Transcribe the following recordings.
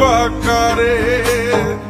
দিবা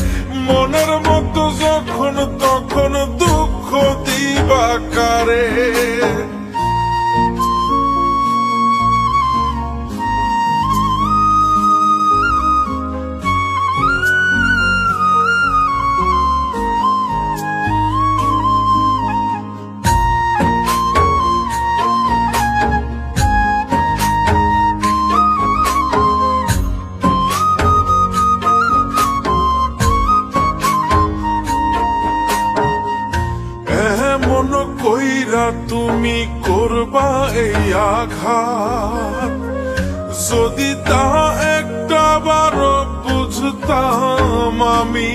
কইরা তুমি করবা এই আঘাত। যদি তা একটা বার বুঝতাম আমি,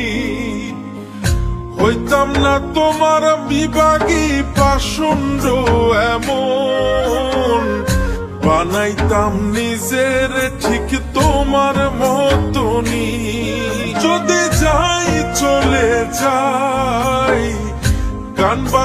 হইতাম না তোমার বিভাগী পাশুন্ড এমন। বানাইতাম নিজের ঠিক তোমার মতনি যদি যাই চলে যাই কানবা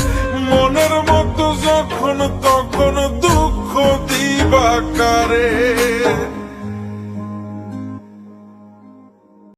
কারে